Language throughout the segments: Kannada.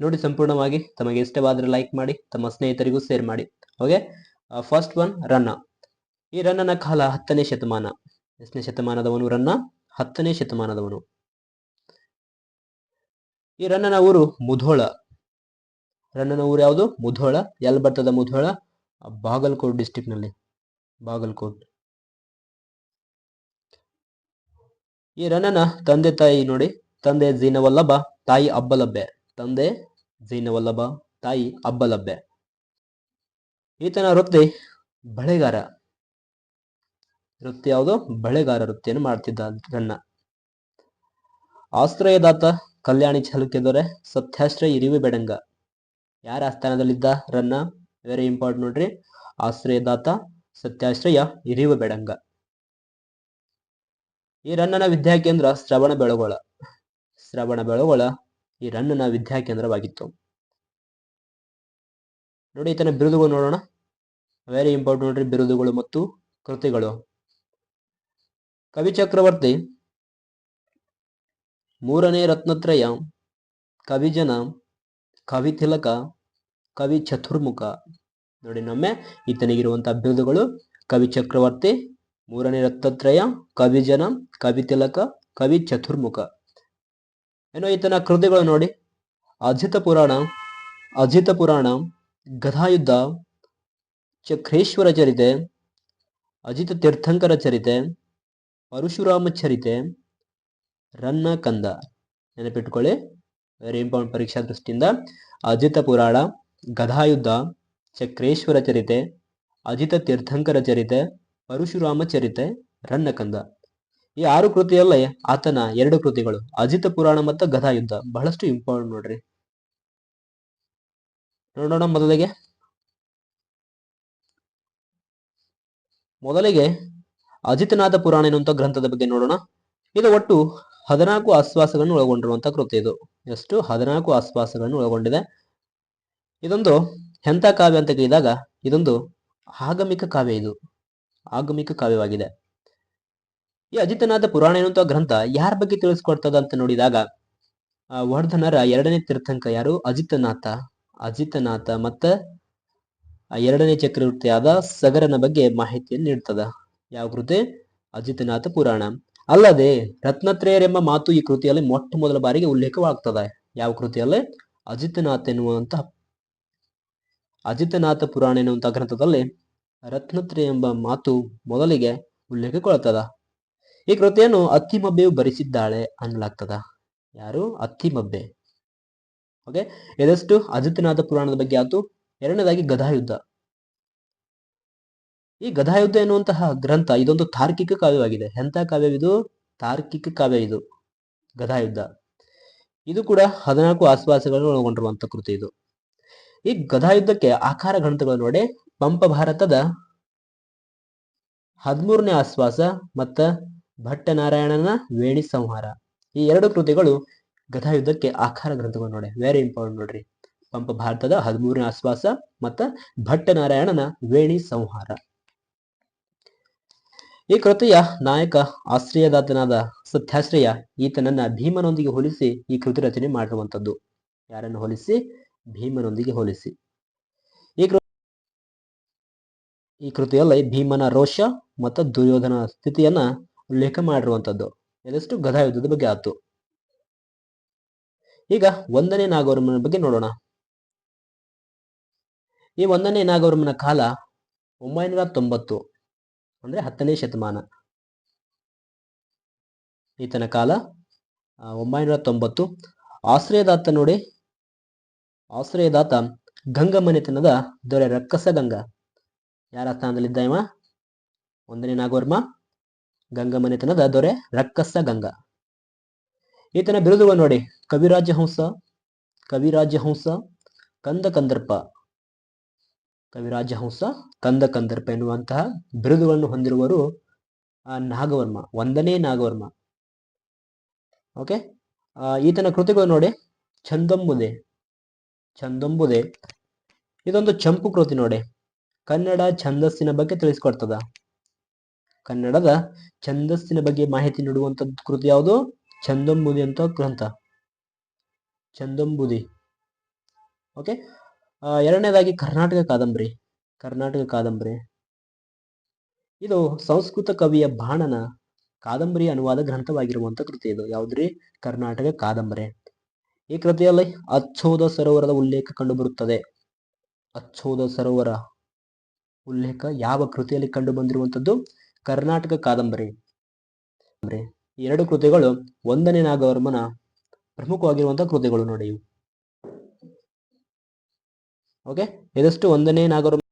ನೋಡಿ ಸಂಪೂರ್ಣವಾಗಿ ತಮಗೆ ಇಷ್ಟವಾದರೆ ಲೈಕ್ ಮಾಡಿ, ತಮ್ಮ ಸ್ನೇಹಿತರಿಗೂ ಶೇರ್ ಮಾಡಿ. ಓಕೆ ಫಸ್ಟ್ ಒನ್ ರನ್ನ ಈ ರನ್ನನ ಕಾಲ ಹತ್ತನೇ ಶತಮಾನ. ಎಷ್ಟನೇ ಶತಮಾನದವನು ರನ್ನ ಹತ್ತನೇ ಶತಮಾನದವನು. ಈ ರನ್ನನ ಊರು ಮುಧೋಳ. ರನ್ನನ ಊರು ಯಾವುದು? ಮುಧೋಳ. ಎಲ್ಲಿ ಬರ್ತದ ಮುಧೋಳ? ಬಾಗಲ್ಕೋಟ್ ಡಿಸ್ಟಿಕ್ನಲ್ಲಿ. ಬಾಗಲ್ಕೋಟ್. ಈ ರನ್ನನ ತಂದೆ ತಾಯಿ ನೋಡಿ, ತಂದೆ ಜೀನವಲ್ಲಭ, ತಾಯಿ ಅಬ್ಬಲಬ್ಬೆ. ತಂದೆ ಜೀನವಲ್ಲಭ, ತಾಯಿ ಅಬ್ಬಲಬ್ಬೆ. ಈತನ ವೃತ್ತಿ ಬಳೆಗಾರ. ವೃತ್ತಿ ಯಾವುದು? ಬಳೆಗಾರ ವೃತ್ತಿಯನ್ನು ಮಾಡ್ತಿದ್ದ ರನ್ನ ಆಶ್ರಯದಾತ ಕಲ್ಯಾಣಿ ಚಾಲುಕ್ಯ ದೊರೆ ಸತ್ಯಾಶ್ರಯ ಇರಿವೆ ಬೆಡಂಗ. ಯಾರ ಆಸ್ಥಾನದಲ್ಲಿದ್ದ ರನ್ನ? ವೆರಿ ಇಂಪಾರ್ಟೆಂಟ್ ನೋಡ್ರಿ. ಆಶ್ರಯದಾತ ಸತ್ಯಾಶ್ರಯ ಇರಿವ ಬೆಡಂಗ. ಈ ರನ್ನನ ವಿದ್ಯಾಕೇಂದ್ರ ಶ್ರವಣ ಬೆಳಗೊಳ. ಶ್ರವಣ ಬೆಳಗೊಳ ಈ ರನ್ನ ವಿದ್ಯಾ ಕೇಂದ್ರವಾಗಿತ್ತು. ನೋಡಿ ಈತನ ಬಿರುದುಗಳು ನೋಡೋಣ. ವೆರಿ ಇಂಪಾರ್ಟೆಂಟ್ ನೋಡ್ರಿ ಬಿರುದುಗಳು ಮತ್ತು ಕೃತಿಗಳು. ಕವಿ ಚಕ್ರವರ್ತಿ, ಮೂರನೇ ರತ್ನತ್ರಯ ಕವಿಜನ ಕವಿ ತಿಲಕ, ಕವಿ ಚತುರ್ಮುಖ. ನೋಡಿ ನಮ್ಮೆ ಈತನಿಗಿರುವಂತಹ ಬಿರುದುಗಳು, ಕವಿ ಚಕ್ರವರ್ತಿ, ಮೂರನೇ ರತ್ನತ್ರಯ ಕವಿಜನ ಕವಿ ತಿಲಕ, ಕವಿ ಚತುರ್ಮುಖ. ಏನೋ ಈತನ ಕೃತಿಗಳು ನೋಡಿ. ಅಜಿತ ಪುರಾಣ ಅಜಿತ ಪುರಾಣ, ಗದಾಯುದ್ಧ, ಚಕ್ರೇಶ್ವರ ಚರಿತೆ ಅಜಿತ ತೀರ್ಥಂಕರ ಚರಿತೆ, ಪರಶುರಾಮ ಚರಿತೆ, ರನ್ನ ಕಂದ. ನೆನಪಿಟ್ಕೊಳ್ಳಿ. ವೆರಿ ಇಂಪಾರ್ಟೆಂಟ್ ಪರೀಕ್ಷಾ ದೃಷ್ಟಿಯಿಂದ. ಅಜಿತ ಪುರಾಣ, ಗದಾಯುದ್ಧ, ಚಕ್ರೇಶ್ವರ ಚರಿತೆ ಅಜಿತ ತೀರ್ಥಂಕರ ಚರಿತೆ, ಪರಶುರಾಮ ಚರಿತೆ ರನ್ನಕಂದ ಈ ಆರು ಕೃತಿಯಲ್ಲೇ ಆತನ ಎರಡು ಕೃತಿಗಳು, ಅಜಿತ ಪುರಾಣ ಮತ್ತು ಗದಾಯುದ್ಧ ಬಹಳಷ್ಟು ಇಂಪಾರ್ಟೆಂಟ್ ನೋಡ್ರಿ. ನೋಡೋಣ ಮೊದಲಿಗೆ. ಮೊದಲಿಗೆ ಅಜಿತನಾಥ ಪುರಾಣ ಎನ್ನುವಂಥ ಗ್ರಂಥದ ಬಗ್ಗೆ ನೋಡೋಣ. ಇದು ಒಟ್ಟು ಹದಿನಾಲ್ಕು ಆಶ್ವಾಸಗಳನ್ನು ಒಳಗೊಂಡಿರುವಂತಹ ಕೃತಿ ಇದು. ಎಷ್ಟು? ಹದಿನಾಲ್ಕು ಆಶ್ವಾಸಗಳನ್ನು ಒಳಗೊಂಡಿದೆ. ಇದೊಂದು ಹೆಂತ ಕಾವ್ಯ ಅಂತ ಕೇಳಿದಾಗ ಇದೊಂದು ಆಗಮಿಕ ಕಾವ್ಯ ಇದು. ಆಗಮಿಕ ಕಾವ್ಯವಾಗಿದೆ. ಈ ಅಜಿತನಾಥ ಪುರಾಣ ಎನ್ನುವಂತ ಗ್ರಂಥ ಯಾರ ಬಗ್ಗೆ ತಿಳಿಸ್ಕೊಡ್ತದ ಅಂತ ನೋಡಿದಾಗ ವರ್ಧನರ ಎರಡನೇ ತೀರ್ಥಂಕ ಯಾರು? ಅಜಿತನಾಥ. ಅಜಿತನಾಥ ಮತ್ತ ಎರಡನೇ ಚಕ್ರವರ್ತಿಯಾದ ಸಗರನ ಬಗ್ಗೆ ಮಾಹಿತಿಯನ್ನು ನೀಡ್ತದ. ಯಾವ ಕೃತಿ? ಅಜಿತನಾಥ ಪುರಾಣ. ಅಲ್ಲದೆ, ರತ್ನತ್ರಯರೆಂಬ ಮಾತು ಈ ಕೃತಿಯಲ್ಲಿ ಮೊಟ್ಟ ಮೊದಲ ಬಾರಿಗೆ ಉಲ್ಲೇಖವಾಗ್ತದ. ಯಾವ ಕೃತಿಯಲ್ಲಿ? ಅಜಿತನಾಥ ಎನ್ನುವಂತ ಅಜಿತನಾಥ ಪುರಾಣ ಎನ್ನುವಂತ ಗ್ರಂಥದಲ್ಲಿ ರತ್ನತ್ರಯ ಎಂಬ ಮಾತು ಮೊದಲಿಗೆ ಉಲ್ಲೇಖಗೊಳ್ತದ. ಈ ಕೃತಿಯನ್ನು ಅಕ್ಕಿಮಬ್ಬೆಯು ಬರೆಸಿದ್ದಾಳೆ ಅನ್ನಲಾಗ್ತದ? ಯಾರು? ಅಕ್ಕಿಮಬ್ಬೆ ಓಕೆ, ಇದಷ್ಟು ಅಜಿತನಾಥ ಪುರಾಣದ ಬಗ್ಗೆ ಆಯ್ತು. ಎರಡನೇದಾಗಿ ಗದಾಯುದ್ಧ. ಈ ಗದಾಯುದ್ಧ ಎನ್ನುವಂತಹ ಗ್ರಂಥ ಇದೊಂದು ತಾರ್ಕಿಕ ಕಾವ್ಯವಾಗಿದೆ. ಎಂಥ ಕಾವ್ಯವಿದು? ತಾರ್ಕಿಕ ಕಾವ್ಯ ಇದು. ಗದಾಯುದ್ಧ. ಇದು ಕೂಡ ಹದಿನಾಲ್ಕು ಆಸ್ವಾಸಗಳನ್ನು ಒಳಗೊಂಡಿರುವಂತಹ ಕೃತಿ ಇದು. ಈ ಗದಾಯುದ್ಧಕ್ಕೆ ಆಕಾರ ಗ್ರಂಥಗಳು ನೋಡಿ. ಪಂಪ ಭಾರತದ ಹದಿಮೂರನೇ ಆಶ್ವಾಸ ಮತ್ತ ಭಟ್ಟನಾರಾಯಣನ ವೇಣಿ ಸಂಹಾರ. ಈ ಎರಡು ಕೃತಿಗಳು ಗದಾಯುದ್ಧಕ್ಕೆ ಆಕಾರ ಗ್ರಂಥಗಳು ನೋಡಿ. ವೆರಿ ಇಂಪಾರ್ಟೆಂಟ್ ನೋಡ್ರಿ. ಪಂಪ ಭಾರತದ ಹದಿಮೂರನೇ ಆಶ್ವಾಸ ಮತ್ತ ಭಟ್ಟನಾರಾಯಣನ ವೇಣಿ ಸಂಹಾರ. ಈ ಕೃತಿಯ ನಾಯಕ ಆಶ್ರಯದಾತನಾದ ಸತ್ಯಾಶ್ರಯ ಈತನನ್ನ ಭೀಮನೊಂದಿಗೆ ಹೋಲಿಸಿ ಈ ಕೃತಿ ರಚನೆ ಮಾಡಿರುವಂತದ್ದು ಯಾರನ್ನು ಹೋಲಿಸಿ? ಭೀಮನೊಂದಿಗೆ ಹೋಲಿಸಿ. ಈ ಈ ಕೃತಿಯಲ್ಲಿ ಭೀಮನ ರೋಷ ಮತ್ತು ದುರ್ಯೋಧನ ಸ್ಥಿತಿಯನ್ನ ಉಲ್ಲೇಖ ಮಾಡಿರುವಂಥದ್ದು. ಎದೆಷ್ಟು ಗದಾಯುದ್ಧದ ಬಗ್ಗೆ ಆತು ಈಗ ಒಂದನೇ ನಾಗವರ್ಮನ ಬಗ್ಗೆ ನೋಡೋಣ. ಈ ಒಂದನೇ ನಾಗವರ್ಮನ ಕಾಲ ಒಂಬೈನೂರ ತೊಂಬತ್ತು, ಅಂದ್ರೆ ಹತ್ತನೇ ಶತಮಾನ. ಈತನ ಕಾಲ ಒಂಬೈನೂರ ತೊಂಬತ್ತು. ಆಶ್ರಯದಾತ ನೋಡಿ. ಆಶ್ರಯದಾತ ಗಂಗಮನೆತನದ ದೊರೆ ರಕ್ಕಸ ಗಂಗ. ಯಾರ ಸ್ಥಾನದಲ್ಲಿದ್ದ ಇವ ಒಂದನೇ ನಾಗವರ್ಮ. ಗಂಗಮನೆತನದ ದೊರೆ ರಕ್ಕಸ ಗಂಗ. ಈತನ ಬಿರುದುಗಳು ನೋಡಿ ಕವಿರಾಜ ಹಂಸ ಕವಿರಾಜ ಹಂಸ, ಕಂದ ಕಂದರ್ಪ. ಕವಿರಾಜ ಹಂಸ, ಕಂದ ಎನ್ನುವಂತಹ ಬಿರುದುಗಳನ್ನು ಹೊಂದಿರುವರು ಆ, ನಾಗವರ್ಮ, ಒಂದನೇ ನಾಗವರ್ಮ. ಓಕೆ? ಈತನ ಕೃತಿಗಳು ನೋಡಿ, ಛಂದೊಂಬುದೆ. ಛಂದೊಂಬುದೆ. ಇದೊಂದು ಚಂಪು ಕೃತಿ ನೋಡಿ. ಕನ್ನಡ ಛಂದಸ್ಸಿನ ಬಗ್ಗೆ ತಿಳಿಸ್ಕೊಡ್ತದ. ಕನ್ನಡದ ಛಂದಸ್ಸಿನ ಬಗ್ಗೆ ಮಾಹಿತಿ ನೀಡುವಂತ ಕೃತಿ ಯಾವುದು? ಛಂದೊಂಬುದಿ ಅಂತ ಗ್ರಂಥ. ಛಂದೊಂಬುದಿ. ಓಕೆ ಎರಡನೇದಾಗಿ ಕರ್ನಾಟಕ ಕಾದಂಬರಿ. ಕರ್ನಾಟಕ ಕಾದಂಬರಿ. ಇದು ಸಂಸ್ಕೃತ ಕವಿಯ ಬಾಣನ ಕಾದಂಬರಿ ಅನುವಾದ ಗ್ರಂಥವಾಗಿರುವಂತ ಕೃತಿ ಇದು. ಯಾವುದ್ರಿ? ಕರ್ನಾಟಕ ಕಾದಂಬರಿ. ಈ ಕೃತಿಯಲ್ಲಿ ಅಚ್ಚೋದ ಸರೋವರದ ಉಲ್ಲೇಖ ಕಂಡುಬರುತ್ತದೆ. ಅಚ್ಚೋದ ಸರೋವರ ಉಲ್ಲೇಖ ಯಾವ ಕೃತಿಯಲ್ಲಿ ಕಂಡು ಬಂದಿರುವಂತದ್ದು ಕರ್ನಾಟಕ ಕಾದಂಬರಿ. ಎರಡು ಕೃತಿಗಳು ಒಂದನೇ ನಾಗವರ್ಮನ ಪ್ರಮುಖವಾಗಿರುವಂತಹ ಕೃತಿಗಳು ನೋಡಿ ಓಕೆ ಇದಷ್ಟು ಒಂದನೇ ನಾಗವರ್ಮ,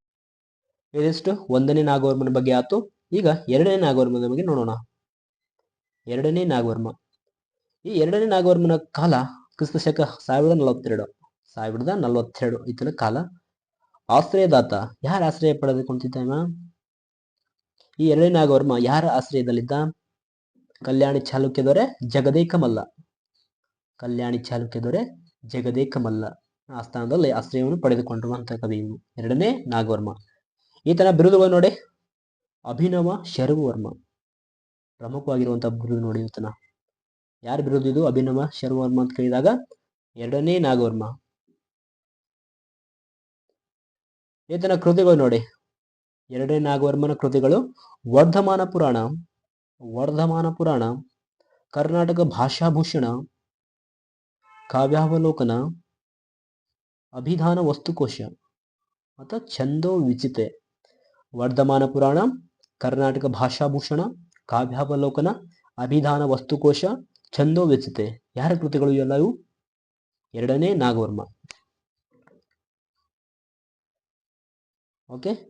ಇದಿಷ್ಟು ಒಂದನೇ ನಾಗವರ್ಮನ ಬಗ್ಗೆ ಆತು ಈಗ ಎರಡನೇ ನಾಗವರ್ಮನ ಬಗ್ಗೆ ನೋಡೋಣ. ಎರಡನೇ ನಾಗವರ್ಮ. ಈ ಎರಡನೇ ನಾಗವರ್ಮನ ಕಾಲ ಕ್ರಿಸ್ತ ಶಕ ಸಾವಿರದ ನಲವತ್ತೆರಡು ಸಾವಿರದ ನಲವತ್ತೆರಡು ಈತನ ಕಾಲ. ಆಶ್ರಯದಾತ, ಯಾರು ಆಶ್ರಯ ಪಡೆದುಕೊಂತಿದ್ದಾನ? ಈ ಎರಡನೇ ನಾಗವರ್ಮ ಯಾರ ಆಶ್ರಯದಲ್ಲಿದ್ದ? ಕಲ್ಯಾಣಿ ಚಾಲುಕ್ಯ ದೊರೆ ಜಗದೇಕ ಮಲ್ಲ. ಕಲ್ಯಾಣಿ ಚಾಲುಕ್ಯ ದೊರೆ ಜಗದೇಕ ಮಲ್ಲ. ಸ್ಥಾನದಲ್ಲಿ ಆಶ್ರಯವನ್ನು ಪಡೆದುಕೊಂಡಿರುವಂತಹ ಕವಿ ಇವನು ಎರಡನೇ ನಾಗವರ್ಮ. ಈತನ ಬಿರುದುಗಳು ನೋಡಿ. ಅಭಿನವ ಶರ್ವವರ್ಮ ಪ್ರಮುಖವಾಗಿರುವಂತಹ ಬಿರುದು ನೋಡಿ ಈತನ. ಯಾರ ಬಿರುದು ಇದು? ಅಭಿನವ ಶರ್ವವರ್ಮ ಅಂತ ಕೇಳಿದಾಗ ಎರಡನೇ ನಾಗವರ್ಮ. ಈತನ ಕೃತಿಗಳು ನೋಡಿ. ಎರಡನೇ ನಾಗವರ್ಮನ ಕೃತಿಗಳು ವರ್ಧಮಾನ ಪುರಾಣ ವರ್ಧಮಾನ ಪುರಾಣ, ಕರ್ನಾಟಕ ಭಾಷಾಭೂಷಣ ಕಾವ್ಯಾವಲೋಕನ, ಅಭಿಧಾನ ವಸ್ತುಕೋಶ, ಮತ್ತು ಛಂದೋ ವಿಚಿತೆ. ವರ್ಧಮಾನ ಪುರಾಣ, ಕರ್ನಾಟಕ ಭಾಷಾಭೂಷಣ ಕಾವ್ಯಾವಲೋಕನ, ಅಭಿಧಾನ ವಸ್ತುಕೋಶ, ಛಂದೋ ವಿಚಿತೆ. ಯಾರ ಕೃತಿಗಳು ಎಲ್ಲವೂ ಎರಡನೇ ನಾಗವರ್ಮ. ಓಕೆ